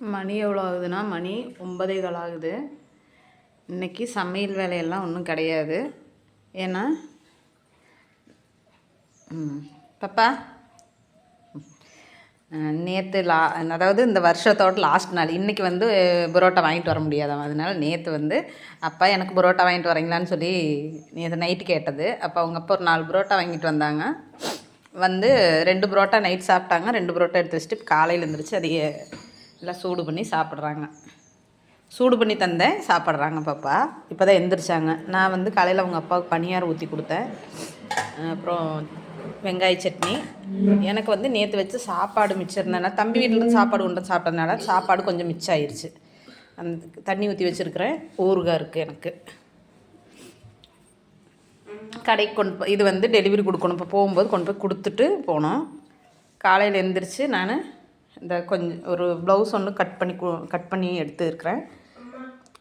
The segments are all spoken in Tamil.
மணி எவ்வளோ ஆகுதுன்னா மணி ஒன்பதே கால் ஆகுது. இன்னைக்கு சமையல் வேலையெல்லாம் ஒன்றும் கிடையாது. ஏன்னா பாப்பா நேற்று லா அதாவது இந்த வருஷத்தோட லாஸ்ட் நாள். இன்றைக்கி வந்து புரோட்டா வாங்கிட்டு வர முடியாதாம் அதனால் நேற்று வந்து அப்பா எனக்கு புரோட்டா வாங்கிட்டு வரீங்களான்னு சொல்லி நேற்று நைட்டு கேட்டது. அப்போ அவங்க அப்பா ஒரு நாலு புரோட்டா வாங்கிட்டு வந்தாங்க. வந்து ரெண்டு புரோட்டா நைட் சாப்பிட்டாங்க. ரெண்டு புரோட்டா எடுத்து வச்சுட்டு காலையில் எழுந்திரிச்சு அதையே எல்லாம் சூடு பண்ணி சாப்பிட்றாங்க. சூடு பண்ணி தந்தேன் சாப்பிட்றாங்க பாப்பா. இப்போ தான் எந்திரிச்சாங்க. நான் வந்து காலையில் அவங்க அப்பாவுக்கு பனியாரம் ஊற்றி கொடுத்தேன். அப்புறம் வெங்காய சட்னி. எனக்கு வந்து நேற்று வச்சு சாப்பாடு மிச்சம் இருந்தனால தம்பி வீட்டிலேருந்து சாப்பாடு கொண்டு சாப்பிட்டதுனால சாப்பாடு கொஞ்சம் மிச்சம் ஆயிடுச்சு அந்த தண்ணி ஊற்றி வச்சுருக்கிறேன். ஊறுகாய் இருக்குது எனக்கு. கடைக்கு கொண்டு போய் இது வந்து டெலிவரி கொடுக்கணும். இப்போ போகும்போது கொண்டு போய் கொடுத்துட்டு போனோம். காலையில் எந்திரிச்சு நான் இந்த கொஞ்சம் ஒரு ப்ளவுஸ் ஒன்று கட் பண்ணி கு கட் பண்ணி எடுத்துருக்குறேன்.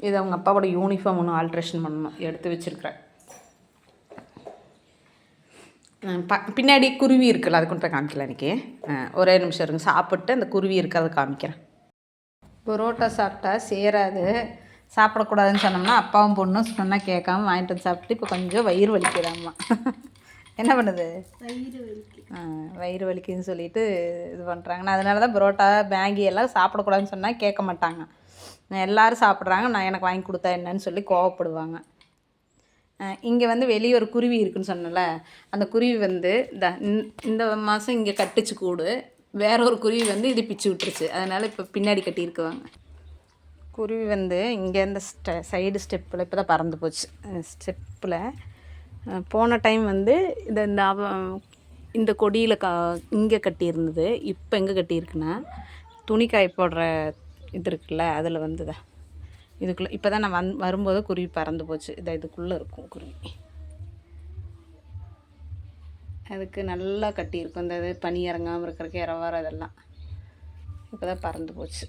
இது அவங்க அப்பாவோட யூனிஃபார்ம் ஒன்று ஆல்ட்ரேஷன் பண்ணணும். எடுத்து வச்சுருக்கிறேன். ப பின்னாடி குருவி இருக்குல்ல அது கொண்டு போய் காமிக்கல இன்றைக்கி ஒரே நிமிஷம் இருங்க சாப்பிட்டு அந்த குருவி இருக்கிறத காமிக்கிறேன். புரோட்டா சாப்பிட்டா சேராது. சாப்பிடக்கூடாதுன்னு சொன்னோம்னா அப்பாவும் பொண்ணும் சொன்னால் கேட்காம வாங்கிட்டு வந்து சாப்பிட்டு இப்போ கொஞ்சம் வயிறு வலிக்குதாம்மா. என்ன பண்ணுது? வயிறு வலிக்கு. வயிறு வலிக்குதுன்னு சொல்லிட்டு இது பண்ணுறாங்க நான் அதனால தான் புரோட்டா மேகி எல்லாம் சாப்பிடக்கூடாதுன்னு சொன்னால் கேட்க மாட்டாங்க. நான் எல்லோரும் சாப்பிட்றாங்க. நான் எனக்கு வாங்கி கொடுத்தா என்னன்னு சொல்லி கோவப்படுவாங்க. இங்கே வந்து வெளியே ஒரு குருவி இருக்குன்னு சொன்னல அந்த குருவி வந்து இந்த இந்த- இந்த மாதம் இங்கே கட்டுச்சு கூடு. வேற ஒரு குருவி வந்து இது பிச்சு விட்டுருச்சு. அதனால் இப்போ பின்னாடி கட்டியிருக்குவாங்க. குருவி வந்து இங்கே இந்த ஸ்டெ சைடு ஸ்டெப்பில் இப்போ தான் பறந்து போச்சு. ஸ்டெப்பில் போன டைம் வந்து இந்த இந்த அவ இந்த கொடியில் கா இங்கே கட்டியிருந்தது. இப்போ எங்கே கட்டியிருக்குன்னா துணி காய போடுற இது இருக்குல்ல அதில் வந்துதான் இதுக்குள்ளே இப்போ தான் நான் வந் வரும்போது குருவி பறந்து போச்சு. இதை இதுக்குள்ளே இருக்கும் குருவி. அதுக்கு நல்லா கட்டியிருக்கும். இந்த இது பனி இறங்காமல் இருக்கிறதுக்கு இரவாரம் இதெல்லாம் இப்போ தான் பறந்து போச்சு.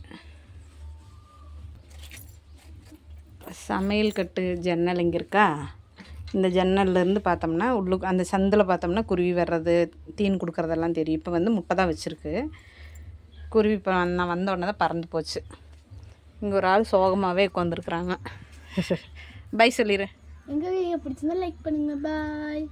சமையல் கட்டு ஜன்னல் இங்கே இருக்கா? இந்த ஜன்னல்லேருந்து பார்த்தோம்னா உள்ளுக்கு அந்த சந்தில் பார்த்தோம்னா குருவி வர்றது தீன் கொடுக்குறதெல்லாம் தெரியும். இப்போ வந்து முட்டை தான் வச்சுருக்கு. குருவி இப்போ நான் வந்த உடனே தான் பறந்து போச்சு. இங்கே ஒரு ஆள் சோகமாகவே உட்காந்துருக்குறாங்க பை சொல்லிடு எங்கள் வீடியோ பிடிச்சிருந்தா லைக் பண்ணுங்கள் பாய்